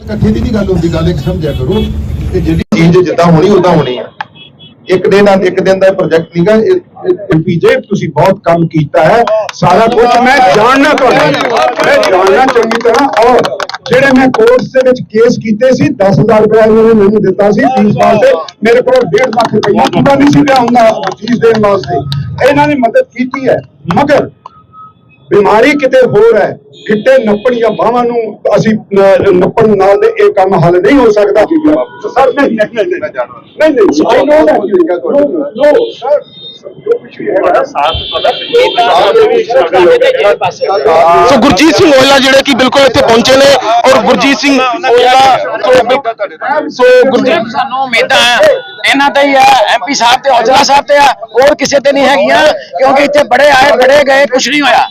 ਇਕੱਠੇ ਦੀ ਨਹੀਂ ਗੱਲ ਹੁੰਦੀ, ਗੱਲ ਇੱਕ ਸਮਝਿਆ ਕਰੋ ਕਿ ਜਿਹੜੀ ਚੀਜ਼ ਜਿੱਦਾਂ ਹੋਣੀ ਉਦਾਂ ਹੋਣੀ ਆ। ਇੱਕ ਦਿਨ ਆ ਇੱਕ ਦਿਨ ਦਾ ਪ੍ਰੋਜੈਕਟ ਨਹੀਂਗਾ ਪੀਜੇ ਤੁਸੀਂ ਬਹੁਤ ਕੰਮ ਕੀਤਾ ਹੈ, ਸਾਰਾ ਕੁਝ ਮੈਂ ਜਾਣਨਾ ਤੁਹਾਨੂੰ ਮੈਂ ਜਾਣਨਾ ਚੰਗੀ ਤਰ੍ਹਾਂ, ਔਰ ਜਿਹੜੇ ਮੈਂ ਕੋਰਟਸ ਦੇ ਵਿੱਚ ਕੇਸ ਕੀਤੇ ਸੀ 10000 ਰੁਪਏ ਇਹਨਾਂ ਨੇ ਮੈਨੂੰ ਦਿੱਤਾ ਸੀ, ਫੀਸ ਵਾਸਤੇ ਮੇਰੇ ਕੋਲ 1.5 ਲੱਖ ਰੁਪਏ ਪੂਰਾ ਨਹੀਂ ਸੀ ਲਿਆਉਂਦਾ ਫੀਸ ਦੇਣ ਵਾਸਤੇ ਇਹਨਾਂ ਨੇ ਮਦਦ ਕੀਤੀ ਹੈ, ਮਗਰ ਬਿਮਾਰੀ ਕਿਤੇ ਹੋਰ ਹੈ ਕਿਤੇ ਨੱਪਣ ਜਾਂ ਬਾਹਾਂ ਨੂੰ ਅਸੀਂ ਨੱਪਣ ਨਾਲ ਦੇ ਇਹ ਕੰਮ ਹੱਲ ਨਹੀਂ ਹੋ ਸਕਦਾ। ਸਰ ਨਹੀਂ ਨਹੀਂ ਨਹੀਂ ਮੈਂ ਜਾਣਦਾ। ਨਹੀਂ ਨਹੀਂ ਆਈ ਨੋ ਦੈਟ ਨੋ ਸਰ ਜੋ ਕੁਝ ਵੀ ਹੈਗਾ। ਸੋ ਗੁਰਜੀਤ ਸਿੰਘ ਓਇਲਾ ਜਿਹੜੇ ਕਿ ਬਿਲਕੁਲ ਇੱਥੇ ਪਹੁੰਚੇ ਨੇ ਔਰ ਗੁਰਜੀਤ ਸਿੰਘ ਓਇਲਾ ਸੋ- ਸੋ ਗੁਰਜੀਤ ਸਾਨੂੰ ਉਮੀਦਾਂ ਆ ਇਹਨਾਂ ਤੇ ਹੀ ਆ ਐਮਪੀ ਸਾਹਿਬ ਤੇ ਔਜਲਾ ਸਾਹਿਬ ਤੇ ਆ ਹੋਰ ਕਿਸੇ ਤੇ ਨਹੀਂ ਹੈਗੀਆਂ ਕਿਉਂਕਿ ਇੱਥੇ ਬੜੇ ਆਏ ਬੜੇ ਗਏ ਕੁਛ ਨਹੀਂ ਹੋਇਆ।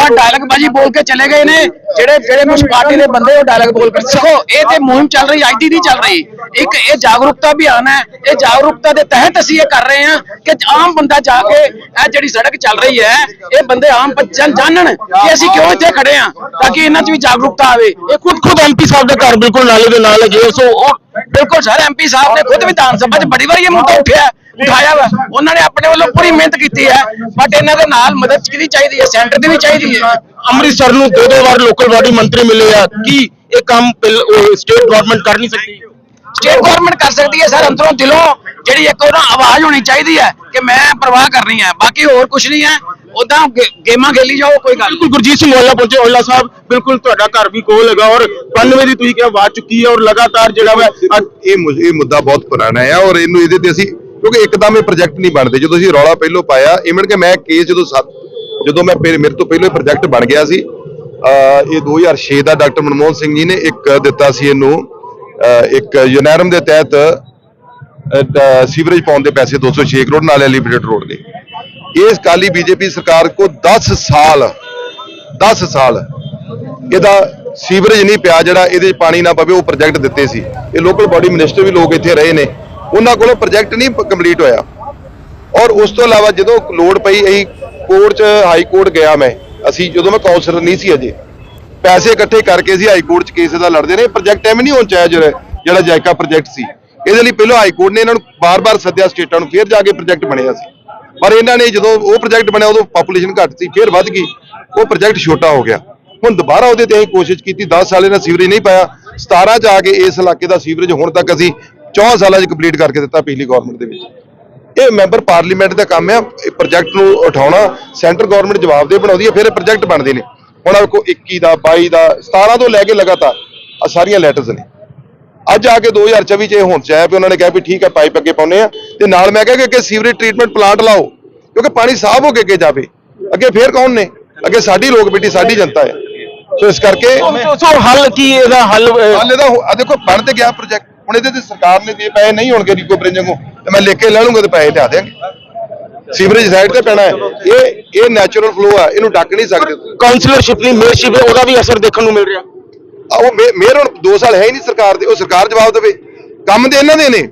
ਔਰ ਡਾਇਲੌਗ ਬਾਜੀ ਬੋਲ ਕੇ ਚਲੇ ਗਏ ਨੇ। ਜਿਹੜੇ ਜਿਹੜੇ ਕੁਛ ਪਾਰਟੀ ਦੇ ਬੰਦੇ ਉਹ ਡਾਇਲੌਗ ਬੋਲ ਕੇ ਸਿੱਖੋ ਇਹ ਤੇ ਮੁਹਿੰਮ ਚੱਲ ਰਹੀ ਅੱਜ ਦੀ ਨਹੀਂ ਚੱਲ ਰਹੀ। ਇੱਕ ਇਹ ਜਾਗਰੂਕਤਾ ਅਭਿਆਨ ਹੈ। ਇਹ ਜਾਗਰੂਕਤਾ ਦੇ ਤਹਿਤ ਅਸੀਂ ਇਹ ਕਰ ਰਹੇ ਹਾਂ ਕਿ ਆਮ ਬੰਦਾ ਜਾ ਕੇ ਇਹ ਜਿਹੜੀ ਸੜਕ ਚੱਲ ਰਹੀ ਹੈ ਇਹ ਬੰਦੇ ਆਮ ਜਨ ਜਾਣਨ ਕਿ ਅਸੀਂ ਕਿਉਂ ਇੱਥੇ ਖੜੇ ਹਾਂ ਤਾਂ ਕਿ ਇਹਨਾਂ 'ਚ ਵੀ ਜਾਗਰੂਕਤਾ ਆਵੇ। ਇਹ ਖੁਦ ਖੁਦ ਐਮਪੀ ਸਾਹਿਬ ਦੇ ਘਰ ਬਿਲਕੁਲ ਨਾਲੇ ਦੇ ਨਾਲ ਆ। ਸੋ ਉਹ ਬਿਲਕੁਲ ਸਰ ਐਮਪੀ ਸਾਹਿਬ ਨੇ ਖੁਦ ਵਿਧਾਨ ਸਭਾ 'ਚ ਬੜੀ ਵਾਰੀ ਇਹ ਮੁੱਦਾ ਉੱਠਿਆ। ਹੈ, ਉਠਾਇਆ ਵਾ। ਉਹਨਾਂ ਨੇ ਆਪਣੇ ਵੱਲੋਂ ਪੂਰੀ ਮਿਹਨਤ ਕੀਤੀ ਹੈ ਬਟ ਇਹਨਾਂ ਦੇ ਨਾਲ ਮਦਦ ਕਿਹਦੀ ਚਾਹੀਦੀ ਹੈ? ਸੈਂਟਰ ਦੀ ਵੀ ਚਾਹੀਦੀ ਹੈ। ਅੰਮ੍ਰਿਤਸਰ ਨੂੰ ਦੋ ਦੋ ਵਾਰ ਲੋਕਲ ਬਾਡੀ ਮੰਤਰੀ ਮਿਲੇ ਆ। ਕੀ ਇਹ ਕੰਮ ਸਟੇਟ ਗਵਰਨਮੈਂਟ ਕਰ ਨਹੀਂ ਸਕਦੀ? ਸਟੇਟ ਗਵਰਨਮੈਂਟ ਕਰ ਸਕਦੀ ਹੈ ਸਰ ਅੰਦਰੋਂ ਦਿਲੋਂ ਜਿਹੜੀ ਇੱਕ ਉਹਨਾਂ ਆਵਾਜ਼ ਹੋਣੀ ਚਾਹੀਦੀ ਹੈ ਕਿ ਮੈਂ ਪਰਵਾਹ ਕਰਨੀ ਹੈ। ਬਾਕੀ ਹੋਰ ਕੁਝ ਨਹੀਂ ਹੈ। ਉਦਾਂ ਗੇਮਾਂ ਖੇਲੀ ਜਾਓ ਕੋਈ ਗੱਲ ਬਿਲਕੁਲ ਗੁਰਜੀਤ ਸਿੰਘ ਓਇਲਾ ਪਹੁੰਚੇ। ਓਇਲਾ ਸਾਹਿਬ ਬਿਲਕੁਲ ਤੁਹਾਡਾ ਘਰ ਵੀ ਕੋਲ ਹੈਗਾ ਔਰ 92 ਦੀ ਤੁਸੀਂ ਕਿਹਾ ਆਵਾਜ਼ ਚੁੱਕੀ ਹੈ ਔਰ ਲਗਾਤਾਰ ਜਿਹੜਾ ਵਾ ਇਹ ਮੁੱਦਾ ਬਹੁਤ ਪੁਰਾਣਾ ਹੈ ਔਰ ਇਹਨੂੰ ਇਹਦੇ ਤੇ ਅਸੀਂ ਕਿਉਂਕਿ ਇੱਕਦਮ ਇਹ ਪ੍ਰੋਜੈਕਟ ਨਹੀਂ ਬਣਦੇ। ਜਦੋਂ ਅਸੀਂ ਰੌਲਾ ਪਹਿਲੋਂ ਪਾਇਆ ਇਵਨ ਕਿ ਮੈਂ ਕੇਸ ਜਦੋਂ ਸੱਤ ਜਦੋਂ ਮੈਂ ਫਿਰ ਮੇਰੇ ਤੋਂ ਪਹਿਲਾਂ ਪ੍ਰੋਜੈਕਟ ਬਣ ਗਿਆ ਸੀ, ਅਹ ਇਹ 2006 ਦਾ ਡਾਕਟਰ ਮਨਮੋਹਨ ਸਿੰਘ ਜੀ ਨੇ ਇੱਕ ਦਿੱਤਾ ਸੀ ਇਹਨੂੰ ਇੱਕ ਯੂਨੈਰਮ ਦੇ ਤਹਿਤ ਸੀਵਰੇਜ ਪਾਉਣ ਦੇ ਪੈਸੇ 206 ਕਰੋੜ, ਨਾਲ ਐਲੀਵੇਟਡ ਰੋਡ ਦੇ ਇਸ ਕਾਲੀ ਬੀਜੇਪੀ ਸਰਕਾਰ ਕੋ 10 ਸਾਲ 10 ਸਾਲ ਇਹਦਾ ਸੀਵਰੇਜ ਨਹੀਂ ਪਿਆ ਜਿਹੜਾ ਇਹਦੇ 'ਚ ਪਾਣੀ ਨਾ ਪਵੇ, ਉਹ ਪ੍ਰੋਜੈਕਟ ਦਿੱਤੇ ਸੀ। ਇਹ ਲੋਕਲ ਬਾਡੀ ਮਿਨਿਸਟਰ ਵੀ ਲੋਕ ਇੱਥੇ ਰਹੇ ਨੇ। ਉਹਨਾਂ ਕੋਲੋਂ ਪ੍ਰੋਜੈਕਟ ਨਹੀਂ ਕੰਪਲੀਟ ਹੋਇਆ। ਔਰ ਉਸ ਤੋਂ ਇਲਾਵਾ ਜਦੋਂ ਲੋਡ ਪਈ, ਅਸੀਂ ਕੋਰਟ 'ਚ ਹਾਈ ਕੋਰਟ ਗਿਆ ਮੈਂ। ਅਸੀਂ ਜਦੋਂ ਮੈਂ ਕਾਉਂਸਲਰ ਨਹੀਂ ਸੀ ਅਜੇ। ਪੈਸੇ ਇਕੱਠੇ ਕਰਕੇ ਅਸੀਂ ਹਾਈ ਕੋਰਟ 'ਚ ਕੇਸ ਦਾ ਲੜਦੇ ਨੇ ਪ੍ਰੋਜੈਕਟ ਐਵੇਂ ਨਹੀਂ ਹੋਣਾ ਚਾਹੀਦਾ ਜਿਹੜਾ ਜਾਇਕਾ ਪ੍ਰੋਜੈਕਟ ਸੀ। ਇਹਦੇ ਲਈ ਪਹਿਲਾਂ ਹਾਈ ਕੋਰਟ ਨੇ ਇਹਨਾਂ ਨੂੰ ਬਾਰ-ਬਾਰ ਸੱਦਿਆ, ਸਟੇਟਾਂ ਨੂੰ, ਫਿਰ ਜਾ ਕੇ ਪ੍ਰੋਜੈਕਟ ਬਣਿਆ ਸੀ। ਪਰ ਇਹਨਾਂ ਨੇ ਜਦੋਂ ਉਹ ਪ੍ਰੋਜੈਕਟ ਬਣਿਆ, ਉਦੋਂ ਪਾਪੂਲੇਸ਼ਨ ਘੱਟ ਸੀ, ਫਿਰ ਵੱਧ ਗਈ। ਉਹ ਪ੍ਰੋਜੈਕਟ ਛੋਟਾ ਹੋ ਗਿਆ। ਹੁਣ ਦੁਬਾਰਾ ਉਹਦੇ ਤੇ ਅਸੀਂ ਕੋਸ਼ਿਸ਼ ਕੀਤੀ। 10 ਸਾਲ ਇਹਨਾਂ ਸੀਵਰੇਜ ਨਹੀਂ ਪਾਇਆ। 17 ਚ ਆ ਕੇ ਇਸ ਇਲਾਕੇ ਦਾ ਸੀਵਰੇਜ ਹੁਣ ਤੱਕ ਅਸੀਂ 4 ਸਾਲਾਂ 'ਚ ਕੰਪਲੀਟ ਕਰਕੇ ਦਿੱਤਾ ਪਿਛਲੀ ਗਵਰਨਮੈਂਟ ਦੇ ਵਿੱਚ। ਇਹ ਮੈਂਬਰ ਪਾਰਲੀਮੈਂਟ ਦਾ ਕੰਮ ਆ ਇਹ ਪ੍ਰੋਜੈਕਟ ਨੂੰ ਉਠਾਉਣਾ ਸੈਂਟਰ ਗਵਰਨਮੈਂਟ ਜਵਾਬ ਦੇ ਬਣਾਉਂਦੀ ਹੈ ਫਿਰ ਇਹ ਪ੍ਰੋਜੈਕਟ ਬਣਦੇ ਨੇ। ਹੁਣ ਆਹ ਵੇਖੋ 21 ਦਾ 22 ਦਾ 17 ਤੋਂ ਲੈ ਕੇ ਲਗਾਤਾਰ ਆ ਸਾਰੀਆਂ ਲੈਟਰਸ ਨੇ। ਅੱਜ ਆ ਕੇ 2024 ਚ ਇਹ ਹੁਣ ਚ ਆਇਆ ਵੀ ਉਹਨਾਂ ਨੇ ਕਿਹਾ ਵੀ ਠੀਕ ਹੈ ਪਾਈਪ ਅੱਗੇ ਪਾਉਨੇ ਆ। ਤੇ ਨਾਲ ਮੈਂ ਕਿਹਾ ਕਿ ਸੀਵਰੇਜ ਟ੍ਰੀਟਮੈਂਟ ਪਲਾਂਟ ਲਾਓ ਕਿਉਂਕਿ ਪਾਣੀ ਸਾਫ਼ ਹੋ ਕੇ ਅੱਗੇ ਜਾਵੇ। ਅੱਗੇ ਫੇਰ ਕੌਣ ਨੇ? ਅੱਗੇ ਸਾਡੀ ਲੋਕ ਬੇਟੀ ਸਾਡੀ ਜਨਤਾ ਹੈ ਸੋ ਇਸ ਕਰਕੇ ਸੋ ਹੱਲ ਕੀ ਇਹਦਾ? ਹੱਲ ਹਾਲੇ ਦਾ ਆ ਦੇਖੋ ਬਣ ਤੇ ਗਿਆ ਪ੍ਰੋਜੈਕਟ ਹੁਣ ਇਹਦੇ ਤੇ ਸਰਕਾਰ ਨੇ ਜੇ ਪੈਸੇ ਨਹੀਂ ਹੋਣਗੇ ਰੀਕੋ ਬ੍ਰਿੰਜ ਨੂੰ ਤੇ ਮੈਂ ਲਿਖ ਕੇ ਲੈ ਲੂੰਗਾ ਤੇ ਪੈਸੇ ਲਿਆ ਦਿਆਂਗੇ। ਸੀਵਰੇਜ ਸਾਈਡ ਤੇ ਪੈਣਾ ਹੈ। ਇਹ ਇਹ ਨੈਚੁਰਲ ਫਲੋ ਆ ਇਹਨੂੰ ਡੱਕ ਨਹੀਂ ਸਕਦੇ। ਕਾਉਂਸਲਰਸ਼ਿਪ ਦੀ ਮੇਅਰਸ਼ਿਪ ਹੈ, ਉਹਦਾ ਵੀ ਅਸਰ ਦੇਖਣ ਨੂੰ ਮਿਲ ਰਿਹਾ। ਆ ਉਹ ਮੇਅਰ ਹੁਣ 2 ਸਾਲ ਹੈ ਹੀ ਨਹੀਂ ਸਰਕਾਰ ਦੇ ਉਹ ਸਰਕਾਰ ਜਵਾਬ ਦੇਵੇ। ਕੰਮ ਤੇ ਇਹਨਾਂ ਦੇ ਨੇ।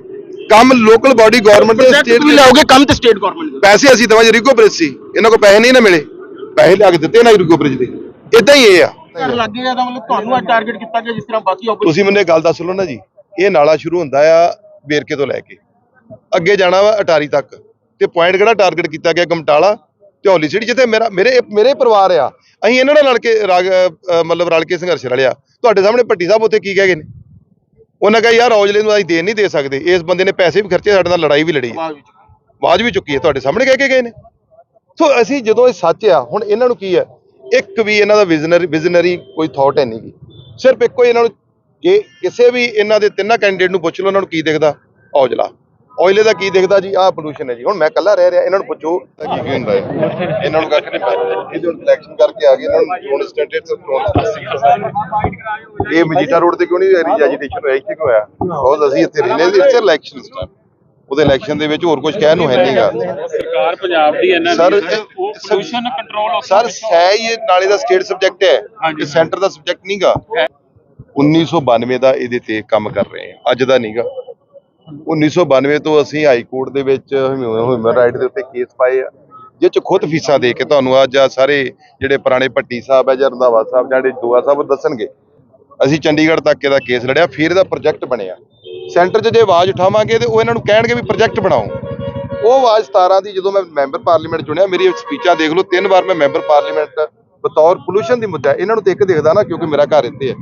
ਕੰਮ ਲੋਕਲ ਬਾਡੀ ਗਵਰਨਮੈਂਟ ਦੇ ਸਟੇਟ ਵੀ ਦੇ ਲਾਓਗੇ ਕੰਮ ਤੇ ਸਟੇਟ ਗਵਰਨਮੈਂਟ ਦੇ। ਪੈਸੇ ਅਸੀਂ ਦਵਾਂਗੇ ਰੀਕੋ ਬ੍ਰਿਜ ਸੀ। ਇਹਨਾਂ ਕੋਲ ਪੈਸੇ ਨਹੀਂ ਨਾ ਮਿਲੇ। ਪੈਸੇ ਲਿਆ ਕੇ ਦਿੱਤੇ ਨਾ ਰੀਕੋ ਬ੍ਰਿਜ ਦੇ। ਇਦਾਂ ਹੀ ਇਹ ਆ। ਲੱਗੇ ਜ਼ਿਆਦਾ ਮਤਲਬ ਤੁਹਾਨੂੰ ਟਾਰਗੇਟ ਕੀਤਾ ਗਿਆ ਜਿਸ ਤਰ੍ਹਾਂ ਬਾਕੀ ਤੁਸੀਂ ਮੈਨੂੰ ਇੱਕ ਗੱਲ ਦੱਸ ਲਓ ਨਾ ਜੀ। ਇਹ ਨਾਲਾ ਸ਼ੁਰੂ ਹੁੰਦਾ ਆ ਵੇਰਕੇ ਤੋਂ ਲੈ ਕੇ। ਅੱਗੇ ਜਾਣਾ ਵਾ ਅਟਾਰੀ ਤੱਕ। ਤੇ ਪੁਆਇੰਟ ਕਿਹੜਾ ਟਾਰਗੇਟ ਕੀਤਾ ਗਿਆ ਗਮਟਾਲਾ ਤੇ ਹੌਲੀ ਸਿਟੀ ਜਿੱਥੇ ਮੇਰਾ ਮੇਰੇ ਮੇਰੇ ਪਰਿਵਾਰ ਆ। ਅਸੀਂ ਇਹਨਾਂ ਨਾਲ ਲੜ ਕੇ ਮਤਲਬ ਰਲ ਕੇ ਸੰਘਰਸ਼ ਰਲਿਆ ਤੁਹਾਡੇ ਸਾਹਮਣੇ ਭੱਟੀ ਸਾਹਿਬ ਉੱਥੇ ਕੀ ਕਹਿ ਗਏ ਨੇ? ਉਹਨਾਂ ਕਹਾ ਯਾਰ ਔਜਲੇ ਨੂੰ ਅਸੀਂ ਦੇਣ ਨਹੀਂ ਦੇ ਸਕਦੇ। ਇਸ ਬੰਦੇ ਨੇ ਪੈਸੇ ਵੀ ਖਰਚੇ ਸਾਡੇ ਨਾਲ ਲੜਾਈ ਵੀ ਲੜੀ ਹੈ ਆਵਾਜ਼ ਵੀ ਚੁੱਕੀ ਹੈ ਤੁਹਾਡੇ ਸਾਹਮਣੇ ਕਹਿ ਕੇ ਗਏ ਨੇ? ਸੋ ਅਸੀਂ ਜਦੋਂ ਇਹ ਸੱਚ ਆ ਹੁਣ ਇਹਨਾਂ ਨੂੰ ਕੀ ਹੈ ਇੱਕ ਵੀ ਇਹਨਾਂ ਦਾ ਵਿਜ਼ਨਰੀ ਵਿਜ਼ਨਰੀ ਕੋਈ ਥਾਟ ਹੈ ਨਹੀਂ ਗੀ। ਸਿਰਫ ਇੱਕੋ ਹੀ ਇਹਨਾਂ ਨੂੰ ਜੇ ਕਿਸੇ ਵੀ ਇਹਨਾਂ ਦੇ ਤਿੰਨਾਂ ਕੈਂਡੀਡੇਟ ਨੂੰ ਪੁੱਛ ਲਓ ਉਹਨਾਂ ਨੂੰ ਕੀ ਦਿਖਦਾ? ਔਜਲਾ। ਔਜਲੇ ਦਾ ਕੀ ਦਿਖਦਾ ਜੀ? ਆਹ ਪੋਲੂਸ਼ਨ ਹੈ ਜੀ। ਹੁਣ ਮੈਂ ਇਕੱਲਾ ਰਹਿ ਰਿਹਾ ਇਹਨਾਂ ਨੂੰ ਪੁੱਛੋ। ਤਾਂ ਕੀ ਕੀ ਹੁੰਦਾ ਹੈ ਇਹਨਾਂ ਨੂੰ ਕੱਖ ਨਹੀਂ ਪਤਾ। ਇਹ ਜੋ ਇਲੈਕਸ਼ਨ ਕਰਕੇ ਆ ਗਏ ਇਹਨਾਂ ਨੂੰ ਹੁਣ ਸਟੈਂਡਰਡ ਇਹ ਮਜੀਠਾ ਰੋਡ ਤੇ ਕਿਉਂ ਨਹੀਂ ਐਜੀਟੇਸ਼ਨ ਹੋਇਆ ਇੱਥੇ ਕਿਉਂ ਹੋਇਆ ਬਹੁਤ ਅਸੀਂ ਇੱਥੇ ਰਹਿੰਦੇ ਹਾਂ ਇੱਥੇ ਇਲੈਕਸ਼ਨ ਸਟਾਰ ਉਹਦੇ ਇਲੈਕਸ਼ਨ ਦੇ ਵਿੱਚ ਹੋਰ ਕੁਝ ਕਹਿਣ ਨੂੰ ਹੈ ਨਹੀਂਗਾ ਸਰਕਾਰ ਪੰਜਾਬ ਦੀ ਇਹਨਾਂ ਸਰ ਦੀ ਉਹ ਪੋਲੂਸ਼ਨ ਕੰਟਰੋਲ ਸਰ ਸੈ ਹੀ ਇਹ ਨਾਲੇ ਦਾ ਸਟੇਟ ਸਬਜੈਕਟ ਹੈ। ਸੈਂਟਰ ਦਾ ਸਬਜੈਕਟ ਨਹੀਂਗਾ 1992 ਦਾ ਇਹਦੇ ਤੇ ਕੰਮ ਕਰ ਰਹੇ ਹਾਂ। ਅੱਜ ਦਾ ਨਹੀਂਗਾ 1992 ਤੋਂ ਅਸੀਂ ਹਾਈ ਕੋਰਟ ਦੇ ਵਿੱਚ ਹਿਊਮਨ ਰਾਈਟ ਦੇ ਉੱਤੇ ਕੇਸ ਪਾਏ ਆ। ਜਿਹ ਚ ਖੁਦ ਫੀਸਾਂ ਦੇ ਕੇ ਤੁਹਾਨੂੰ ਅੱਜ ਆ ਸਾਰੇ ਜਿਹੜੇ ਪੁਰਾਣੇ ਭੱਟੀ ਸਾਹਿਬ ਹੈ ਜਾਂ ਰੰਧਾਵਾ ਸਾਹਿਬ ਜਾਂ ਜਿਹੜੇ ਜੋਆ ਸਾਹਿਬ ਦੱਸਣਗੇ। ਅਸੀਂ ਚੰਡੀਗੜ੍ਹ ਤੱਕ ਇਹਦਾ ਕੇਸ ਲੜਿਆ। ਫਿਰ ਇਹਦਾ ਪ੍ਰੋਜੈਕਟ ਬਣਿਆ। ਸੈਂਟਰ 'ਚ ਜੇ ਆਵਾਜ਼ ਉਠਾਵਾਂਗੇ ਤੇ ਉਹ ਇਹਨਾਂ ਨੂੰ ਕਹਿਣਗੇ ਵੀ ਪ੍ਰੋਜੈਕਟ ਬਣਾਓ। ਉਹ ਆਵਾਜ਼ 17 ਦੀ ਜਦੋਂ ਮੈਂ ਮੈਂਬਰ ਪਾਰਲੀਮੈਂਟ ਚੁਣਿਆ, ਮੇਰੀ ਸਪੀਚਾਂ ਦੇਖ ਲਓ, ਤਿੰਨ ਵਾਰ ਮੈਂ ਮੈਂਬਰ ਪਾਰਲੀਮੈਂਟ ਬਤੌਰ ਪੋਲੂਸ਼ਨ ਦੀ ਮੁੱਦਾ ਇਹਨਾਂ ਨੂੰ ਤੇ ਇੱਕ ਦੇਖਦਾ ਨਾ, ਕਿਉਂਕਿ ਮੇਰਾ ਘਰ ਇੱਥੇ ਹੈ।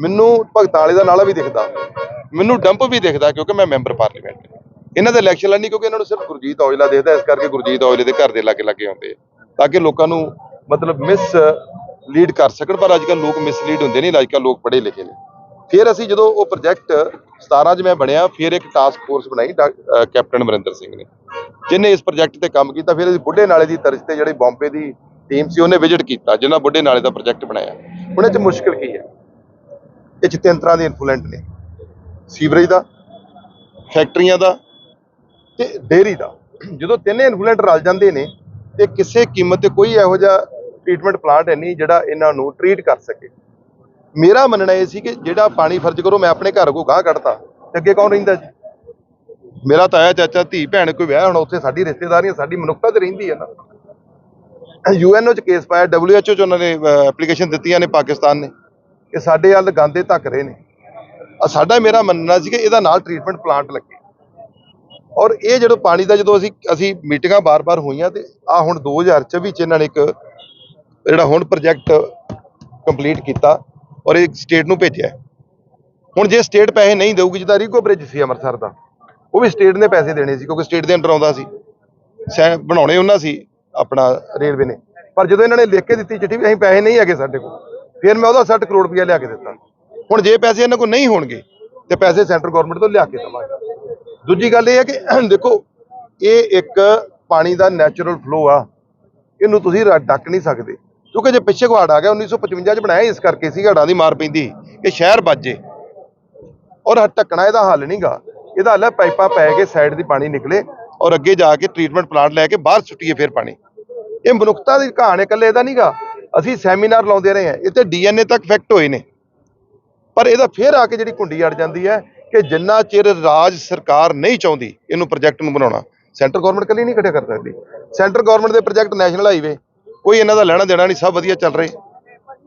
ਮੈਨੂੰ ਭਗਤਾਂ ਵਾਲੇ ਦਾ ਨਾਲਾ ਵੀ ਦਿਖਦਾ। ਮੈਨੂੰ ਡੰਪ ਵੀ ਦਿਖਦਾ ਕਿਉਂਕਿ ਮੈਂ ਮੈਂਬਰ ਪਾਰਲੀਮੈਂਟ ਇਹਨਾਂ ਦਾ ਇਲੈਕਸ਼ਨ ਲੜਨੀ ਕਿਉਂਕਿ ਇਹਨਾਂ ਨੂੰ ਸਿਰਫ ਗੁਰਜੀਤ ਔਜਲਾ ਦੇਖਦਾ, ਇਸ ਕਰਕੇ ਗੁਰਜੀਤ ਔਜਲੇ ਦੇ ਘਰ ਦੇ ਲਾਗੇ ਲਾਗੇ ਆਉਂਦੇ ਤਾਂ ਕਿ ਲੋਕਾਂ ਨੂੰ ਮਤਲਬ ਮਿਸ ਲੀਡ ਕਰ ਸਕਣ, ਪਰ ਅੱਜ ਕੱਲ੍ਹ ਲੋਕ ਮਿਸਲੀਡ ਹੁੰਦੇ ਨਹੀਂ ਅੱਜ ਕੱਲ੍ਹ ਲੋਕ ਪੜ੍ਹੇ ਲਿਖੇ ਨੇ। ਫਿਰ ਅਸੀਂ ਜਦੋਂ ਉਹ ਪ੍ਰੋਜੈਕਟ 17 'ਚ ਮੈਂ ਬਣਿਆ, ਫਿਰ ਇੱਕ ਟਾਸਕ ਫੋਰਸ ਬਣਾਈ, ਡਾ- ਕੈਪਟਨ ਅਮਰਿੰਦਰ ਸਿੰਘ ਨੇ। ਜਿਨੇ ਇਸ ਪ੍ਰੋਜੈਕਟ ਤੇ ਕੰਮ ਕੀਤਾ, ਫਿਰ ਅਸੀਂ ਬੁੱਢੇ ਨਾਲੇ ਦੀ ਤਰਜ਼ ਤੇ ਜਿਹੜੀ ਬੰਬੇ ਦੀ ਟੀਮ ਸੀ, ਉਹਨੇ ਵਿਜ਼ਿਟ ਕੀਤਾ, ਜਿਹਨਾਂ ਬੁੱਢੇ ਨਾਲੇ ਦਾ ਪ੍ਰੋਜੈਕਟ ਬਣਾਇਆ। ਉਹਨਾਂ 'ਚ ਮੁਸ਼ਕਲ ਕੀ ਹੈ? ਇਹ 'ਚ ਤਿੰਨ ਤਰ੍ਹਾਂ ਦੇ ਇਨਫਲੂਐਂਟ ਨੇ। ਸੀਵਰੇਜ ਦਾ, ਫੈਕਟਰੀਆਂ ਦਾ ਤੇ ਡੇਅਰੀ ਦਾ। ਜਦੋਂ ਤਿੰਨੇ ਇਨਫਲੂਐਂਟ ਰਲ ਜਾਂਦੇ ਨੇ, ਤੇ ਕਿਸੇ ਕੀਮਤ ਤੇ ਕੋਈ ਇਹੋ ਜਿਹਾ ਟ੍ਰੀਟਮੈਂਟ ਪਲਾਂਟ ਹੈ ਨਹੀਂ ਜਿਹੜਾ ਇਹਨਾਂ ਨੂੰ ਟ੍ਰੀਟ ਕਰ ਸਕੇ। ਮੇਰਾ ਮੰਨਣਾ ਇਹ ਸੀ ਕਿ ਜਿਹੜਾ ਪਾਣੀ ਫਰਜ਼ ਕਰੋ, ਮੈਂ ਆਪਣੇ ਘਰ ਕੋ ਗਾਹ ਕੱਢਤਾ, ਤੇ ਅੱਗੇ ਕੌਣ ਰਹਿੰਦਾ ਜੀ? ਮੇਰਾ ਤਾਇਆ, ਚਾਚਾ, ਧੀ, ਭੈਣ ਕੋਈ ਵਿਆਹ ਹੋਣਾ, ਉੱਥੇ ਸਾਡੀ ਰਿਸ਼ਤੇਦਾਰੀਆਂ, ਸਾਡੀ ਮਨੁੱਖਤਾ ਤੇ ਰਹਿੰਦੀ ਹੈ ਨਾ। ਯੂਐਨਓ ਚ ਕੇਸ ਪਾਇਆ ਡਬਲਯੂਐਚਓ ਚ ਉਹਨਾਂ ਨੇ ਐਪਲੀਕੇਸ਼ਨ ਦਿੱਤੀਆਂ ਨੇ ਪਾਕਿਸਤਾਨ ਨੇ। ਕਿ ਸਾਡੇ ਵੱਲ ਗਾਂਦੇ ਧੱਕ ਰਹੇ ਨੇ। ਆ ਸਾਡਾ ਮੇਰਾ ਮੰਨਣਾ ਸੀ ਕਿ ਇਹਦਾ ਨਾਲ ਟ੍ਰੀਟਮੈਂਟ ਪਲਾਂਟ ਲੱਗੇ। ਔਰ ਇਹ ਜਦੋਂ ਪਾਣੀ ਦਾ ਜਦੋਂ ਅਸੀਂ ਅਸੀਂ ਮੀਟਿੰਗਾਂ ਬਾਰ-ਬਾਰ ਹੋਈਆਂ ਤੇ ਆ ਹੁਣ 2024 ਚ ਇਹਨਾਂ ਨੇ ਇੱਕ ਜਿਹੜਾ ਹੁਣ ਪ੍ਰੋਜੈਕਟ ਕੰਪਲੀਟ ਕੀਤਾ ਔਰ ਇਹ ਸਟੇਟ ਨੂੰ ਭੇਜਿਆ। ਹੁਣ ਜੇ ਸਟੇਟ ਪੈਸੇ ਨਹੀਂ ਦੇਊਗੀ, ਜਿੱਦਾਂ ਰੀਕੋ ਬ੍ਰਿਜ ਸੀ ਅੰਮ੍ਰਿਤਸਰ ਦਾ, ਉਹ ਵੀ ਸਟੇਟ ਨੇ ਪੈਸੇ ਦੇਣੇ ਸੀ ਕਿਉਂਕਿ ਸਟੇਟ ਦੇ ਅੰਡਰ ਆਉਂਦਾ ਸੀ। ਸੈ, ਬਣਾਉਣੇ ਉਹਨਾਂ ਸੀ ਆਪਣਾ ਰੇਲਵੇ ਨੇ। ਪਰ ਜਦੋਂ ਇਹਨਾਂ ਨੇ ਲਿਖ ਕੇ ਦਿੱਤੀ ਚਿੱਠੀ ਵੀ ਅਸੀਂ ਪੈਸੇ ਨਹੀਂ ਹੈਗੇ ਸਾਡੇ ਕੋਲ ਫਿਰ ਮੈਂ ਉਹਦਾ 60 ਕਰੋੜ ਰੁਪਇਆ ਲਿਆ ਕੇ ਦਿੱਤਾ। ਹੁਣ ਜੇ ਪੈਸੇ ਇਹਨਾਂ ਕੋਲ ਨਹੀਂ ਹੋਣਗੇ, ਤੇ ਪੈਸੇ ਸੈਂਟਰ ਗਵਰਨਮੈਂਟ ਤੋਂ ਲਿਆ ਕੇ ਦੇਵਾਂਗੇ। ਦੂਜੀ ਗੱਲ ਇਹ ਹੈ ਕਿ ਦੇਖੋ, ਇਹ ਇੱਕ ਪਾਣੀ ਦਾ ਨੈਚੁਰਲ ਫਲੋ ਆ। ਇਹਨੂੰ ਤੁਸੀਂ ਰ- ਡੱਕ ਨਹੀਂ ਸਕਦੇ। ਕਿਉਂਕਿ ਜੇ ਪਿੱਛੇ ਹੜ ਆ ਗਿਆ 1955 ਚ ਬਣਾਇਆ ਇਸ ਕਰਕੇ ਸੀ ਹੜਾਂ ਦੀ ਮਾਰ ਪੈਂਦੀ ਕਿ ਸ਼ਹਿਰ ਵੱਜੇ ਔਰ ਢੱਕਣਾ ਇਹਦਾ ਹੱਲ ਨਹੀਂਗਾ ਇਹਦਾ ਹੱਲ ਹੈ ਪਾਈਪਾਂ ਪੈ ਕੇ ਸਾਈਡ ਦੀ ਪਾਣੀ ਨਿਕਲੇ ਔਰ ਅੱਗੇ ਜਾ ਕੇ ਟ੍ਰੀਟਮੈਂਟ ਪਲਾਂਟ ਲੈ ਕੇ ਬਾਹਰ ਸੁੱਟੀਏ ਫਿਰ ਪਾਣੀ। ਇਹ ਮਨੁੱਖਤਾ ਦੀ ਕਹਾਣੀ ਇਕੱਲੇ ਇਹਦਾ ਨਹੀਂਗਾ ਅਸੀਂ ਸੈਮੀਨਾਰ ਲਾਉਂਦੇ ਰਹੇ ਹਾਂ ਇੱਥੇ ਡੀਐਨਏ ਤੱਕ ਫੈਕਟ ਹੋਏ ਨੇ। ਪਰ ਇਹਦਾ ਫੇਰ ਆ ਕੇ ਜਿਹੜੀ ਕੁੰਡੀ ਅੜ ਜਾਂਦੀ ਹੈ ਕਿ ਜਿੰਨਾ ਚਿਰ ਰਾਜ ਸਰਕਾਰ ਨਹੀਂ ਚਾਹੁੰਦੀ ਇਹਨੂੰ ਪ੍ਰੋਜੈਕਟ ਨੂੰ ਬਣਾਉਣਾ ਸੈਂਟਰ ਗਵਰਨਮੈਂਟ ਕੱਲੀ ਨਹੀਂ ਇਕੱਠੇ ਕਰ ਸਕਦੀ। ਸੈਂਟਰ ਗਵਰਨਮੈਂਟ ਦੇ ਪ੍ਰੋਜੈਕਟ ਨੈਸ਼ਨਲ ਹਾਈਵੇ ਕੋਈ ਇਹਨਾਂ ਦਾ ਲੈਣਾ ਦੇਣਾ ਨਹੀਂ, ਸਭ ਵਧੀਆ ਚੱਲ ਰਹੇ।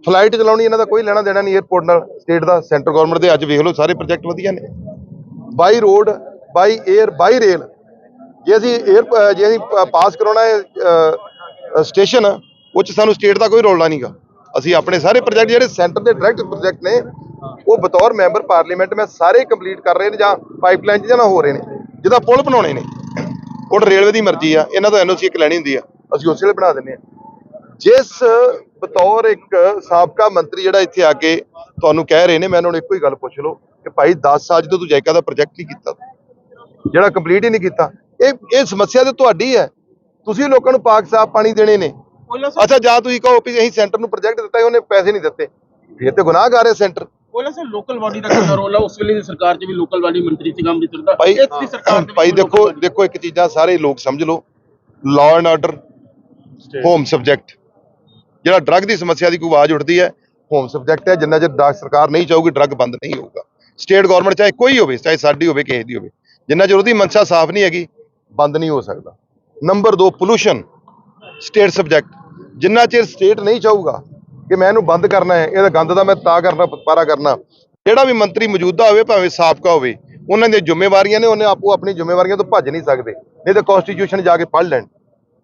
ਫਲਾਈਟ ਚਲਾਉਣੀ, ਇਹਨਾਂ ਦਾ ਕੋਈ ਲੈਣਾ ਦੇਣਾ ਨਹੀਂ 에어ਪੋਰਟ ਨਾਲ ਸਟੇਟ ਦਾ ਸੈਂਟਰ ਗਵਰਨਮੈਂਟ ਦੇ, ਅੱਜ ਵੇਖ ਲਓ ਸਾਰੇ ਪ੍ਰੋਜੈਕਟ ਵਧੀਆ ਨੇ। By road by air by rail ਜੇ ਅਸੀਂ 에ਅਰ ਜੇ ਅਸੀਂ ਪਾਸ ਕਰਾਉਣਾ ਹੈ ਸਟੇਸ਼ਨ ਉਹ 'ਚ ਸਾਨੂੰ ਸਟੇਟ ਦਾ ਕੋਈ ਰੋਲ ਨਹੀਂਗਾ ਅਸੀਂ ਆਪਣੇ ਸਾਰੇ ਪ੍ਰੋਜੈਕਟ ਜਿਹੜੇ ਸੈਂਟਰ ਦੇ ਡਾਇਰੈਕਟ ਪ੍ਰੋਜੈਕਟ ਨੇ, ਉਹ ਬਤੌਰ ਮੈਂਬਰ ਪਾਰਲੀਮੈਂਟ ਮੈਂ ਸਾਰੇ ਕੰਪਲੀਟ ਕਰ ਰਹੇ ਨੇ ਜਾਂ ਪਾਈਪਲਾਈਨ 'ਚ ਜਾਂ ਨਾ ਹੋ ਰਹੇ ਨੇ, ਜਿਹਦਾ ਪੁਲ ਬਣਾਉਣੇ ਨੇ। ਹੁਣ ਰੇਲਵੇ ਦੀ ਮਰਜ਼ੀ ਆ, ਇਹਨਾਂ ਤੋਂ ਐਨਓਸੀ ਇੱਕ ਲੈਣੀ ਹੁੰਦੀ ਆ, ਅਸੀਂ ਉਸੇ ਵੇਲੇ ਬਣਾ ਦਿੰਦੇ ਆ। ਜਿਸ ਬਤੌਰ ਇੱਕ ਸਾਬਕਾ ਮੰਤਰੀ ਜਿਹੜਾ ਇੱਥੇ ਆ ਕੇ ਤੁਹਾਨੂੰ ਕਹਿ ਰਹੇ ਨੇ, ਮੈਂ ਉਹਨਾਂ ਨੂੰ ਇੱਕੋ ਹੀ ਗੱਲ ਪੁੱਛ ਲਓ ਕਿ ਭਾਈ 10 ਸਾਲ ਜਦੋਂ ਤੂੰ ਜਾਇਕਾ ਦਾ ਪ੍ਰੋਜੈਕਟ ਨਹੀਂ ਕੀਤਾ, ਜਿਹੜਾ ਕੰਪਲੀਟ ਹੀ ਨਹੀਂ ਕੀਤਾ, ਇਹ ਇਹ ਸਮੱਸਿਆ ਤੇ ਤੁਹਾਡੀ ਹੈ। ਤੁਸੀਂ ਲੋਕਾਂ ਨੂੰ ਪਾਕ ਸਾਫ਼ ਪਾਣੀ ਦੇਣੇ ਨੇ। ਅੱਛਾ ਜਾਂ ਤੁਸੀਂ ਕਹੋ ਵੀ ਅਸੀਂ ਸੈਂਟਰ ਨੂੰ ਪ੍ਰੋਜੈਕਟ ਦਿੱਤਾ ਸੀ, ਉਹਨੇ ਪੈਸੇ ਨਹੀਂ ਦਿੱਤੇ। ਫਿਰ ਤੇ ਗੁਨਾਹਗਾਰ ਹੈ ਸੈਂਟਰ। ਉਹਨਾਂ ਸੇ ਲੋਕਲ ਬਾਡੀ ਦਾ ਕਿੰਨਾ ਰੋਲ ਆ? ਉਸ ਵੇਲੇ ਦੀ ਸਰਕਾਰ 'ਚ ਵੀ ਲੋਕਲ ਬਾਡੀ ਮੰਤਰੀ ਸੀ ਅੰਮ੍ਰਿਤਸਰ ਦਾ ਭਾਈ ਇਸ ਦੀ ਸਰਕਾਰ 'ਚ ਵੀ ਭਾਈ local ਦੇਖੋ body- ਦੇਖੋ ਇੱਕ ਚੀਜ਼ਾਂ ਸਾਰੇ ਲੋਕ ਸਮਝ ਲਓ। Law and order home subject ਜਿਹੜਾ ਡਰੱਗ ਦੀ ਸਮੱਸਿਆ ਦੀ ਕੋਈ ਆਵਾਜ਼ ਉੱਠਦੀ ਹੈ ਹੋਮ ਸਬਜੈਕਟ ਹੈ ਜਿੰਨਾ ਚਿਰ ਡਰੱਗ ਸਰਕਾਰ ਨਹੀਂ ਚਾਹੂਗੀ ਡਰੱਗ ਬੰਦ ਨਹੀਂ ਹੋਊਗਾ। ਸਟੇਟ ਗਵਰਨਮੈਂਟ ਚਾਹੇ ਕੋਈ ਹੋਵੇ ਚਾਹੇ ਸਾਡੀ ਹੋਵੇ ਕਿਸੇ ਦੀ ਹੋਵੇ ਜਿੰਨਾ ਚਿਰ ਉਹਦੀ ਮਨਸ਼ਾ ਸਾਫ਼ ਨਹੀਂ ਹੈਗੀ ਬੰਦ ਨਹੀਂ ਹੋ ਸਕਦਾ। ਨੰਬਰ 2 ਪੋਲੂਸ਼ਨ ਸਟੇਟ ਸਬਜੈਕਟ ਜਿੰਨਾ ਚਿਰ ਸਟੇਟ ਨਹੀਂ ਚਾਹੂਗਾ ਕਿ ਮੈਂ ਇਹਨੂੰ ਬੰਦ ਕਰਨਾ ਹੈ, ਇਹਦਾ ਗੰਦ ਦਾ ਮੈਂ ਤਾਂ ਕਰਨਾ, ਪਾਰਾ ਕਰਨਾ, ਜਿਹੜਾ ਵੀ ਮੰਤਰੀ ਮੌਜੂਦਾ ਹੋਵੇ, ਭਾਵੇਂ ਸਾਬਕਾ ਹੋਵੇ, ਉਹਨਾਂ ਦੀਆਂ ਜ਼ਿੰਮੇਵਾਰੀਆਂ ਨੇ, ਉਹਨੇ ਆਪੋ ਆਪਣੀ ਜ਼ਿੰਮੇਵਾਰੀਆਂ ਤੋਂ ਭੱਜ ਨਹੀਂ ਸਕਦੇ, ਨਹੀਂ ਤਾਂ ਕਨਸਟੀਟਿਊਸ਼ਨ ਜਾ ਕੇ ਪੜ੍ਹ ਲੈਣ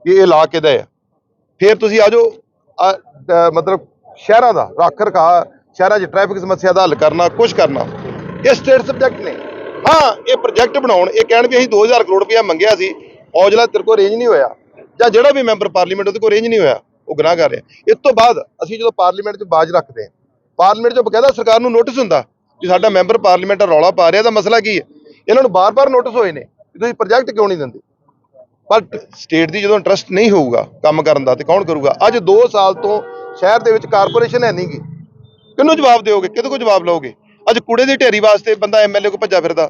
ਕਿ ਇਹ ਲਾ ਕਿਹਦਾ ਹੈ ਫਿਰ ਤੁਸੀਂ ਆ ਜਾਓ ਮਤਲਬ ਸ਼ਹਿਰਾਂ ਦਾ, ਰੱਖ ਰਖਾ, ਸ਼ਹਿਰਾਂ 'ਚ ਟ੍ਰੈਫਿਕ ਸਮੱਸਿਆ ਦਾ ਹੱਲ ਕਰਨਾ ਕੁਝ ਕਰਨਾ। ਇਹ ਸਟੇਟ ਸਬਜੈਕਟ ਨੇ। ਹਾਂ, ਇਹ ਪ੍ਰੋਜੈਕਟ ਬਣਾਉਣ, ਇਹ ਕਹਿਣ ਵੀ ਅਸੀਂ 2000 ਕਰੋੜ ਰੁਪਇਆ ਮੰਗਿਆ ਸੀ, ਔਜਲਾ ਤੇਰੇ ਕੋਲ ਰੇਂਜ ਨਹੀਂ ਹੋਇਆ, ਜਾਂ ਜਿਹੜਾ ਵੀ ਮੈਂਬਰ ਪਾਰਲੀਮੈਂਟ ਉਹਦੇ ਕੋਲ ਰੇਂਜ ਨਹੀਂ ਹੋਇਆ। ਉਹ ਗੁਣਾ ਕਰ ਰਿਹਾ। ਇਸ ਤੋਂ ਬਾਅਦ ਅਸੀਂ ਜਦੋਂ ਪਾਰਲੀਮੈਂਟ 'ਚ ਬਾਜ ਰੱਖਦੇ ਹਾਂ, ਪਾਰਲੀਮੈਂਟ 'ਚ ਬਕਾਇਦਾ ਸਰਕਾਰ ਨੂੰ ਨੋਟਿਸ ਹੁੰਦਾ ਕਿ ਸਾਡਾ ਮੈਂਬਰ ਪਾਰਲੀਮੈਂਟ ਰੌਲਾ ਪਾ ਰਿਹਾ ਤਾਂ ਮਸਲਾ ਕੀ ਹੈ? ਇਹਨਾਂ ਨੂੰ ਬਾਰ-ਬਾਰ ਨੋਟਿਸ ਹੋਏ ਨੇ ਕਿ ਤੁਸੀਂ ਪ੍ਰੋਜੈਕਟ ਕਿਉਂ ਨਹੀਂ ਦਿੰਦੇ? ਪਰ ਸਟੇਟ ਦੀ ਜਦੋਂ ਇੰਟਰਸਟ ਨਹੀਂ ਹੋਊਗਾ ਕੰਮ ਕਰਨ ਦਾ ਤੇ ਕੌਣ ਕਰੂਗਾ? ਅੱਜ 2 ਸਾਲ ਤੋਂ ਸ਼ਹਿਰ ਦੇ ਵਿੱਚ ਕਾਰਪੋਰੇਸ਼ਨ ਹੈ ਨਹੀਂਗੀ ਕਿਹਨੂੰ ਜਵਾਬ ਦਿਓਗੇ? ਕਿਹਦੇ ਕੋਲ ਜਵਾਬ ਲਓਗੇ? ਅੱਜ ਕੂੜੇ ਦੀ ਢੇਰੀ ਵਾਸਤੇ ਬੰਦਾ ਐਮਐਲਏ ਕੋ ਭੱਜਾ ਫਿਰਦਾ,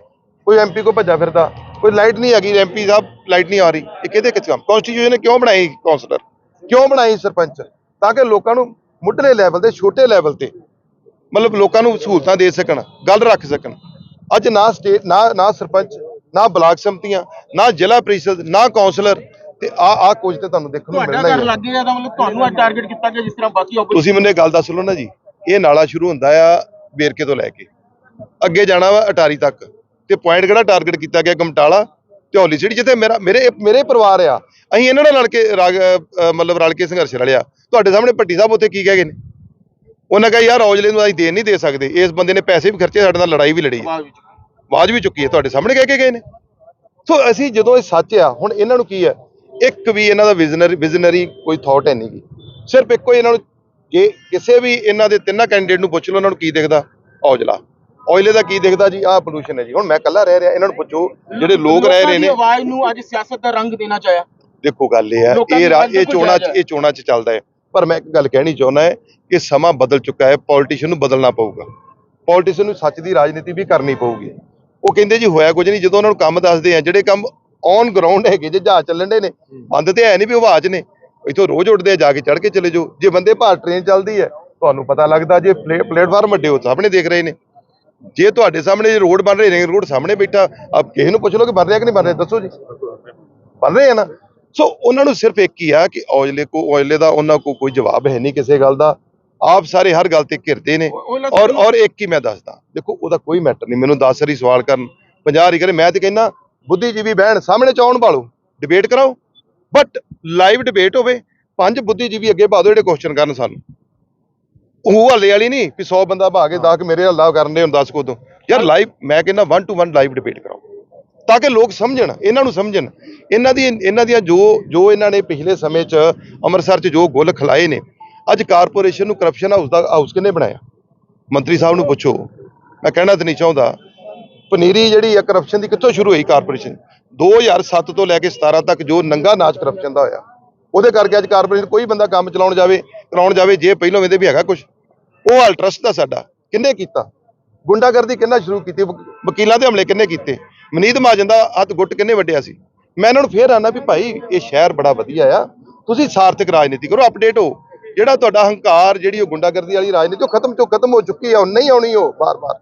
ਕੋਈ ਐਮਪੀ ਕੋ ਭੱਜਾ ਫਿਰਦਾ, ਕੋਈ ਲਾਈਟ ਨਹੀਂ ਹੈਗੀ ਐਮਪੀ ਸਾਹਿਬ ਲਾਈਟ ਨਹੀਂ ਆ ਰਹੀ। ਇਹ ਕਿਹਦੇ ਕਿਸ ਕੰਮ? ਕਨਸਟੀਟਿਊਸ਼ਨ ਨੇ ਕਿਉਂ ਬਣਾਈ ਕਾਉਂਸਲਰ ਕਿਉਂ ਬਣਾਈ ਸਰਪੰਚ? ਤਾਂ ਕਿ ਲੋਕਾਂ ਨੂੰ ਮੁੱਢਲੇ ਲੈਵਲ ਤੇ ਛੋਟੇ ਲੈਵਲ ਤੇ ਮਤਲਬ ਲੋਕਾਂ ਨੂੰ ਸਹੂਲਤਾਂ ਦੇ ਸਕਣ ਗੱਲ ਰੱਖ ਸਕਣ। ਅੱਜ ਨਾ ਸਟੇਟ ਨਾ ਨਾ ਸਰਪੰਚ ਨਾ ਬਲਾਕ ਸੰਮਤੀਆਂ ਨਾ ਜ਼ਿਲ੍ਹਾ ਪ੍ਰੀਸ਼ਦ ਨਾ ਕਾਉਂਸਲਰ ਤੇ ਆ ਆ ਕੁਝ ਤੇ ਤੁਹਾਨੂੰ ਦੇਖਣ ਨੂੰ ਮਿਲਣਾ ਹੀ ਹੈ ਲੱਗ ਗਿਆ ਤਾਂ ਮਤਲਬ ਤੁਹਾਨੂੰ ਆ ਟਾਰਗੇਟ ਕੀਤਾ ਗਿਆ ਜਿਸ ਤਰ੍ਹਾਂ ਬਾਕੀ ਤੁਸੀਂ ਮੈਨੂੰ ਇਹ ਗੱਲ ਦੱਸ ਲਓ ਨਾ ਜੀ ਇਹ ਨਾਲਾ ਸ਼ੁਰੂ ਹੁੰਦਾ ਆ ਵੇਰਕੇ ਤੋਂ ਲੈ ਕੇ। ਅੱਗੇ ਜਾਣਾ ਵਾ ਅਟਾਰੀ ਤੱਕ ਤੇ ਪੁਆਇੰਟ ਕਿਹੜਾ ਟਾਰਗੇਟ ਕੀਤਾ ਗਿਆ? ਗਮਟਾਲਾ ਹੌਲੀ ਸਿਟੀ ਜਿੱਥੇ ਮੇਰਾ ਮੇਰੇ ਮੇਰੇ ਪਰਿਵਾਰ ਆ ਅਸੀਂ ਇਹਨਾਂ ਨਾਲ ਰਲ ਕੇ ਮਤਲਬ ਰਲ ਕੇ ਸੰਘਰਸ਼ ਲੜਿਆ ਤੁਹਾਡੇ ਸਾਹਮਣੇ ਭੱਟੀ ਸਾਹਿਬ ਉੱਥੇ ਕੀ ਕਹਿ ਗਏ ਨੇ? ਉਹਨਾਂ ਕਹਾ ਯਾਰ ਔਜਲੇ ਨੂੰ ਅਸੀਂ ਦੇਣ ਨਹੀਂ ਦੇ ਸਕਦੇ। ਇਸ ਬੰਦੇ ਨੇ ਪੈਸੇ ਵੀ ਖਰਚੇ ਸਾਡੇ ਨਾਲ ਲੜਾਈ ਵੀ ਲੜੀ ਹੈ। ਆਵਾਜ਼ ਵੀ ਚੁੱਕੀ ਹੈ। ਤੁਹਾਡੇ ਸਾਹਮਣੇ ਕਹਿ ਕੇ ਗਏ ਨੇ? ਸੋ ਅਸੀਂ ਜਦੋਂ ਇਹ ਸੱਚ ਆ ਹੁਣ ਇਹਨਾਂ ਨੂੰ ਕੀ ਹੈ? ਇੱਕ ਵੀ ਇਹਨਾਂ ਦਾ ਵਿਜ਼ਨਰੀ ਵਿਜ਼ਨਰੀ ਕੋਈ ਥਾਟ ਹੈ ਨਹੀਂ ਗੀ। ਸਿਰਫ ਇੱਕੋ ਹੀ ਇਹਨਾਂ ਨੂੰ ਜੇ ਕਿਸੇ ਵੀ ਇਹਨਾਂ ਦੇ ਤਿੰਨਾਂ ਕੈਂਡੀਡੇਟ ਨੂੰ ਪੁੱਛ ਲਓ ਉਹਨਾਂ ਨੂੰ ਕੀ ਦਿਖਦਾ? ਔਜਲਾ। ਔਜਲੇ ਦਾ ਕੀ ਦਿਖਦਾ ਜੀ? ਆਹ ਪੋਲੂਸ਼ਨ ਹੈ ਜੀ। ਹੁਣ ਮੈਂ ਇਕੱਲਾ ਰਹਿ ਰਿਹਾ ਇਹਨਾਂ ਨੂੰ ਪੁੱਛੋ ਜਿਹੜੇ ਲੋਕ ਰਹਿ ਰਹੇ ਨੇ ਲੋਕਾਂ ਦੀ ਆਵਾਜ਼ ਨੂੰ ਅੱਜ ਸਿਆਸਤ ਦਾ ਰੰਗ ਦੇਣਾ ਚਾਹਿਆ। ਦੇਖੋ ਗੱਲ ਇਹ ਹੈ ਇਹ ਇਹ ਚੋਣਾਂ 'ਚ। ਇਹ ਚੋਣਾਂ 'ਚ ਚੱਲਦਾ ਹੈ। ਪਰ ਮੈਂ ਇੱਕ ਗੱਲ ਕਹਿਣੀ ਚਾਹੁੰਦਾ ਹੈ ਕਿ ਸਮਾਂ ਬਦਲ ਚੁੱਕਾ ਹੈ ਪੋਲੀਟੀਸ਼ੀਅਨ ਨੂੰ ਬਦਲਣਾ ਪਊਗਾ। ਪੋਲੀਟੀਸ਼ੀਅਨ ਨੂੰ ਸੱਚ ਦੀ ਰਾਜਨੀਤੀ ਵੀ ਕਰਨੀ ਪਊਗੀ। ਉਹ ਕਹਿੰਦੇ ਜੀ ਹੋਇਆ ਕੁਝ ਨਹੀਂ ਜਦੋਂ ਉਹਨਾਂ ਨੂੰ ਕੰਮ ਦੱਸਦੇ ਆ ਜਿਹੜੇ ਕੰਮ ਔਨ ਗਰਾਊਂਡ ਹੈਗੇ ਜੇ ਜਹਾਜ਼ ਚੱਲਣ ਦੇ ਨੇ ਬੰਦ ਤੇ ਹੈ ਨਹੀਂ ਵੀ ਉਹ ਆਵਾਜ਼ ਨੇ। ਇੱਥੋਂ ਰੋਜ਼ ਉੱਡਦੇ ਆ ਜਾ ਕੇ ਚੜ ਕੇ ਚਲੇ ਜਾਓ। ਜੇ ਬੰਦੇ ਭਾਰ ਟ੍ਰੇਨ ਚੱਲਦੀ ਹੈ ਤੁਹਾਨੂੰ ਪਤਾ ਲੱਗਦਾ ਜੇ ਪਲੇ- ਪਲੇਟਫਾਰਮ ਵੱਡੇ ਹੋ ਸਾਹਮਣੇ ਦੇਖ ਰਹੇ ਨੇ। ਜੇ ਤੁਹਾਡੇ ਸਾਹਮਣੇ ਜੇ ਰੋਡ ਬਣ ਰਹੇ ਨੇ ਰੋਡ ਸਾਹਮਣੇ ਬੈਠਾ ਆਪ ਕਿਸੇ ਨੂੰ ਪੁੱਛ ਲਓ ਕਿ ਬਣ ਰਿਹਾ ਕਿ ਨਹੀਂ ਬਣ ਰਿਹਾ ਦੱਸੋ ਜੀ। ਬਣ ਰਹੇ ਆ ਨਾ। ਸੋ ਉਹਨਾਂ ਨੂੰ ਸਿਰਫ ਇੱਕ ਹੀ ਆ ਕਿ ਔਜਲੇ ਕੋ ਔਜਲੇ ਦਾ ਉਹਨਾਂ ਕੋ ਕੋਈ ਜਵਾਬ ਹੈ ਨਹੀਂ ਕਿਸੇ ਗੱਲ ਦਾ। ਆਪ ਸਾਰੇ ਹਰ ਗੱਲ ਤੇ ਘਿਰਦੇ ਨੇ। ਔਰ ਔਰ ਇੱਕ ਹੀ ਮੈਂ ਦੱਸਦਾ। ਦੇਖੋ ਉਹਦਾ ਕੋਈ ਮੈਟਰ ਨਹੀਂ। ਮੈਨੂੰ 10 ਵਾਰੀ ਸਵਾਲ ਕਰਨ। 50 ਵਾਰੀ ਕਰੇ ਮੈਂ ਤੇ ਕਹਿੰਦਾ ਬੁੱਧੀਜੀਵੀ ਬਹਿਣ ਸਾਹਮਣੇ ਚੌਣ ਭਾਲੋ ਡਿਬੇਟ ਕਰਾਓ। ਬਟ ਲਾਈਵ ਡਿਬੇਟ ਹੋਵੇ। ਪੰਜ ਬੁੱਧੀਜੀਵੀ ਅੱਗੇ ਪਾ ਦਿਓ ਜਿਹੜੇ ਕੁਐਸਚਨ ਕਰਨ ਸਾਨੂੰ। ਉਹ ਹੱਲੇ ਵਾਲੀ ਨਹੀਂ ਵੀ 100 ਬੰਦਾ ਭਾ ਕੇ 10 ਮੇਰੇ ਹੱਲਾ ਕਰਨ ਦੇ ਹੁਣ 10 ਕੋ ਤੋਂ। ਯਾਰ ਲਾਈਵ ਮੈਂ ਕਹਿੰਦਾ 1 ਟੂ 1 ਲਾਈਵ ਡਿਬੇਟ ਕਰਾਓ। ਤਾਂ ਕਿ ਲੋਕ ਸਮਝਣ ਇਹਨਾਂ ਨੂੰ ਸਮਝਣ। ਇਹਨਾਂ ਦੀ ਇਹਨਾਂ ਦੀਆਂ ਜੋ ਜੋ ਇਹਨਾਂ ਨੇ ਪਿਛਲੇ ਸਮੇਂ 'ਚ ਅੰਮ੍ਰਿਤਸਰ 'ਚ ਜੋ ਗੁੱਲ ਖਿਲਾਏ ਨੇ ਅੱਜ ਕਾਰਪੋਰੇਸ਼ਨ ਨੂੰ ਕਰਪਸ਼ਨ ਹਾਊਸ ਦਾ ਹਾਊਸ ਕਿਹਨੇ ਬਣਾਇਆ? ਮੰਤਰੀ ਸਾਹਿਬ ਨੂੰ ਪੁੱਛੋ। ਮੈਂ ਕਹਿਣਾ ਤੇ ਨਹੀਂ ਚਾਹੁੰਦਾ। ਪਨੀਰੀ ਜਿਹੜੀ ਹੈ ਕਰਪਸ਼ਨ ਦੀ ਕਿੱਥੋਂ ਸ਼ੁਰੂ ਹੋਈ ਕਾਰਪੋਰੇਸ਼ਨ? 2007 ਤੋਂ ਲੈ ਕੇ 17 ਤੱਕ ਜੋ ਨੰਗਾ ਨਾਚ ਕਰਪਸ਼ਨ ਦਾ ਹੋਇਆ ਉਹਦੇ ਕਰਕੇ ਅੱਜ ਕਾਰਪੋਰੇਸ਼ਨ ਕੋਈ ਬੰਦਾ ਕੰਮ ਚਲਾਉਣ ਜਾਵੇ ਕਰਾਉਣ ਜਾਵੇ ਜੇ ਪਹਿਲੋਂ ਵੇਂਦੇ ਵੀ ਹੈਗਾ ਕੁਝ ਉਹ ਹਾਲ ਟਰਸਟ ਦਾ ਸਾਡਾ। ਕਿੰਨੇ ਕੀਤਾ? ਗੁੰਡਾਗਰਦੀ ਕਿੰਨਾ ਸ਼ੁਰੂ ਕੀਤੀ? ਵਕੀਲਾਂ ਦੇ ਹਮਲੇ ਕਿੰਨੇ ਕੀਤੇ? ਮਨੀਤ ਮਹਾਜਨ ਦਾ ਹੱਥ ਗੁੱਟ ਕਿੰਨੇ ਵੱਡਿਆ ਸੀ? ਮੈਂ ਇਹਨਾਂ ਨੂੰ ਫੇਰ ਆਣਾ ਵੀ ਭਾਈ, ਇਹ ਸ਼ਹਿਰ ਬੜਾ ਵਧੀਆ ਆ। ਤੁਸੀਂ ਸਾਰਥਕ ਰਾਜਨੀਤੀ ਕਰੋ ਅਪਡੇਟ ਹੋ। ਜਿਹੜਾ ਤੁਹਾਡਾ ਹੰਕਾਰ, ਜਿਹੜੀ ਉਹ ਗੁੰਡਾਗਰਦੀ ਵਾਲੀ ਰਾਜਨੀਤੀ, ਉਹ ਖਤਮ ਤੋਂ ਖਤਮ ਹੋ ਚੁੱਕੀ ਆ, ਉਹ ਨਹੀਂ ਆਉਣੀ ਉਹ ਬਾਰ-ਬਾਰ।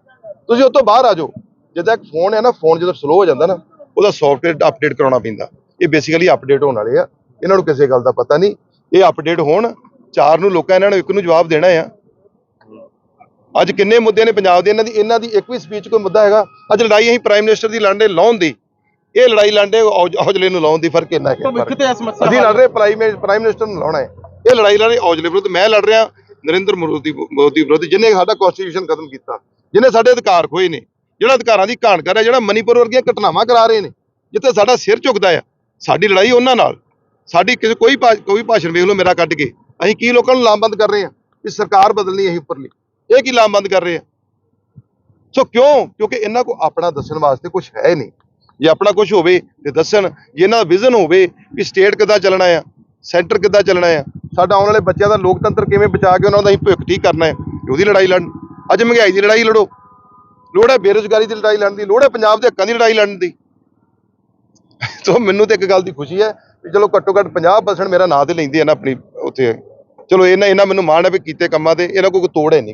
ਤੁਸੀਂ ਉਹ ਤੋਂ ਬਾਹਰ ਆ ਜਾਓ। ਜਿੱਦਾਂ ਇੱਕ ਫੋਨ ਹੈ ਨਾ ਫੋਨ ਜਦੋਂ ਸਲੋ ਹੋ ਜਾਂਦਾ ਨਾ, ਉਹਦਾ ਸੌਫਟਵੇਅਰ ਅਪਡੇਟ ਕਰਾਉਣਾ ਪੈਂਦਾ। ਇਹ ਬੇਸਿਕਲੀ ਅਪਡੇਟ ਹੋਣ ਵਾਲੇ ਆ। ਇਹਨਾਂ ਨੂੰ ਕਿਸੇ ਗੱਲ ਦਾ ਪਤਾ ਨਹੀਂ। ਇਹ ਅਪਡੇਟ ਹੋਣ, ਚਾਰ ਨੂੰ ਲੋਕਾਂ ਇਹਨਾਂ ਨੂੰ ਇੱਕ ਨੂੰ ਜਵਾਬ ਦੇਣਾ ਆ। ਅੱਜ ਕਿੰਨੇ ਮੁੱਦੇ ਨੇ ਪੰਜਾਬ ਦੇ ਇਹਨਾਂ ਦੀ ਇਹਨਾਂ ਦੀ ਇੱਕ ਵੀ ਸਪੀਚ ਕੋਈ ਮੁੱਦਾ ਹੈਗਾ। ਅੱਜ ਲੜਾਈ ਅਸੀਂ ਪ੍ਰਾਈਮ ਮਿਨਿਸਟਰ ਦੀ ਲੜਨੇ ਲਾਉਣ ਦੀ। ਇਹ ਲੜਾਈ ਲੜਨੇ ਔਜ- ਔਜਲੇ ਨੂੰ ਲਾਉਣ ਦੀ ਫ਼ਰਕ ਇੰਨਾ ਹੈ। ਅਸੀਂ ਲੜ ਰਹੇ ਪ੍ਰਾਈਮ ਪ੍ਰਾਈਮ ਮਿਨਿਸਟਰ ਨੂੰ ਲਾਉਣਾ ਹੈ। ਇਹ ਲੜਾਈ ਲੜ ਰਹੇ ਔਜਲੇ ਵਿਰੁੱਧ। ਮੈਂ ਲੜ ਰਿਹਾ ਨਰਿੰਦਰ ਮੋਦੀ ਮੋਦੀ ਵਿਰੁੱਧ ਜਿਹਨੇ ਸਾਡਾ ਕਨਸਟੀਟਿਊਸ਼ਨ ਖਤਮ ਕੀਤਾ ਜਿਹਨੇ ਸਾਡੇ ਅਧਿਕਾਰ ਖੋਏ ਨੇ ਜਿਹੜਾ ਅਧਿਕਾਰਾਂ ਦੀ ਘਾਣ ਕਰ ਰਿਹਾ ਜਿਹੜਾ ਮਨੀਪੁਰ ਵਰਗੀਆਂ ਘਟਨਾਵਾਂ ਕਰਾ ਰਹੇ ਨੇ ਜਿੱਥੇ ਸਾਡਾ ਸਿਰ ਝੁਕਦਾ ਆ ਸਾਡੀ ਲੜਾਈ ਉਹਨਾਂ ਨਾਲ। ਸਾਡੀ ਕੋਈ ਕੋਈ ਭਾਸ਼ਣ ਵੇਖ ਲਓ ਮੇਰਾ ਕੱਢ ਕੇ। ਅਸੀਂ ਕੀ ਲੋਕਾਂ ਨੂੰ ਲਾਮਬੰਦ ਕਰ ਰਹੇ ਹਾਂ ਵੀ ਸਰਕਾਰ ਬਦਲਣੀ ਅਸੀਂ ਉੱਪਰਲੀ। ਇਹ ਕੀ ਲਾਮਬੰਦ ਕਰ ਰਹੇ ਆ? ਸੋ ਕਿਉਂ? ਕਿਉਂਕਿ ਇਹਨਾਂ ਕੋ ਆਪਣਾ ਦੱਸਣ ਵਾਸਤੇ ਕੁਝ ਹੈ ਨਹੀਂ। ਜੇ ਆਪਣਾ ਕੁਝ ਹੋਵੇ ਤੇ ਦੱਸਣ, ਜੇ ਇਹਨਾਂ ਦਾ ਵਿਜ਼ਨ ਹੋਵੇ ਵੀ ਸਟੇਟ ਕਿੱਦਾਂ ਚੱਲਣਾ ਆ ਸੈਂਟਰ ਕਿੱਦਾਂ ਚੱਲਣਾ ਆ, ਸਾਡਾ ਆਉਣ ਵਾਲੇ ਬੱਚਿਆਂ ਦਾ ਲੋਕਤੰਤਰ ਕਿਵੇਂ ਬਚਾ ਕੇ ਉਹਨਾਂ ਦਾ ਅਸੀਂ ਭਵਿੱਖ ਠੀਕ ਕਰਨਾ ਹੈ ਉਹਦੀ ਲੜਾਈ ਲੜਨ। ਅੱਜ ਮਹਿੰਗਾਈ ਦੀ ਲੜਾਈ ਲੜੋ। ਲੋੜ ਹੈ ਬੇਰੁਜ਼ਗਾਰੀ ਦੀ ਲੜਾਈ ਲੜਨ ਦੀ, ਲੋੜ ਹੈ ਪੰਜਾਬ ਦੇ ਹੱਕਾਂ ਦੀ ਲੜਾਈ ਲੜਨ ਦੀ। ਸੋ ਮੈਨੂੰ ਤੇ ਇੱਕ ਗੱਲ ਦੀ ਖੁਸ਼ੀ ਹੈ ਵੀ ਚਲੋ ਘੱਟੋ ਘੱਟ 50% ਮੇਰਾ ਨਾਂ ਤੇ ਲੈਂਦੇ ਆ ਨਾ ਆਪਣੀ ਉੱਥੇ। ਚਲੋ ਇਹਨਾਂ ਇਹਨਾਂ ਮੈਨੂੰ ਮਾਣ ਹੈ ਵੀ ਕੀਤੇ ਕੰਮਾਂ ਤੇ, ਇਹਨਾਂ ਕੋਲ ਕੋਈ ਤੋੜ ਹੈ ਨਹੀਂ।